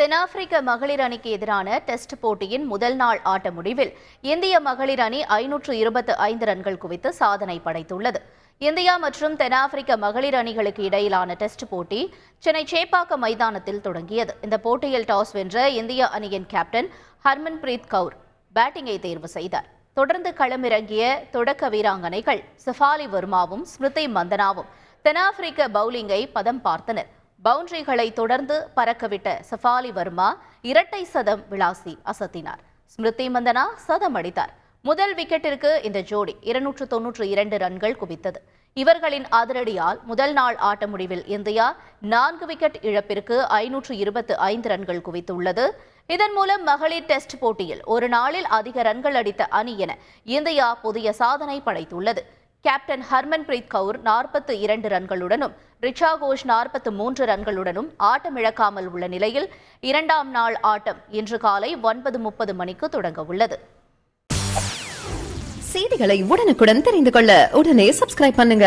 தென்னாப்பிரிக்க மகளிர் அணிக்கு எதிரான டெஸ்ட் போட்டியின் முதல் நாள் ஆட்ட முடிவில் இந்திய மகளிர் அணி ஐநூற்று இருபத்து ஐந்து ரன்கள் குவித்து சாதனை படைத்துள்ளது. இந்தியா மற்றும் தென்னாப்பிரிக்க மகளிர் அணிகளுக்கு இடையிலான டெஸ்ட் போட்டி சென்னை சேப்பாக்கம் மைதானத்தில் தொடங்கியது. இந்த போட்டியில் டாஸ் வென்ற இந்திய அணியின் கேப்டன் ஹர்மன்பிரீத் கவுர் பேட்டிங்கை தேர்வு செய்தார். தொடர்ந்து களமிறங்கிய தொடக்க வீராங்கனைகள் சஃபாலி வர்மாவும் ஸ்மிருதி மந்தனாவும் தென்னாப்பிரிக்க பவுலிங்கை பதம் பார்த்தனர். பவுண்டரிகளை தொடர்ந்து பறக்கவிட்ட சஃபாலி வர்மா இரட்டை சதம் விளாசி அசத்தினார். ஸ்மிருதி மந்தனா சதம் அடித்தார். முதல் விக்கெட்டிற்கு இந்த ஜோடி இருநூற்று தொன்னூற்று இரண்டு ரன்கள் குவித்தது. இவர்களின் அதிரடியால் முதல் நாள் ஆட்ட முடிவில் இந்தியா நான்கு விக்கெட் இழப்பிற்கு ஐநூற்று இருபத்து ஐந்து ரன்கள் குவித்துள்ளது. இதன் மூலம் மகளிர் டெஸ்ட் போட்டியில் ஒரு நாளில் அதிக ரன்கள் அடித்த அணி என இந்தியா புதிய சாதனை படைத்துள்ளது. கேப்டன் ஹர்மன்பிரீத் கவுர் நாற்பத்து இரண்டு ரன்களுடனும் ரிச்சா கோஷ் நாற்பத்து மூன்று ரன்களுடனும் ஆட்டமிழக்காமல் உள்ள நிலையில் இரண்டாம் நாள் ஆட்டம் இன்று காலை ஒன்பது முப்பது மணிக்கு தொடங்க உள்ளது. செய்திகளை உடனுக்குடன் தெரிந்து கொள்ள உடனே சப்ஸ்கிரைப் பண்ணுங்க.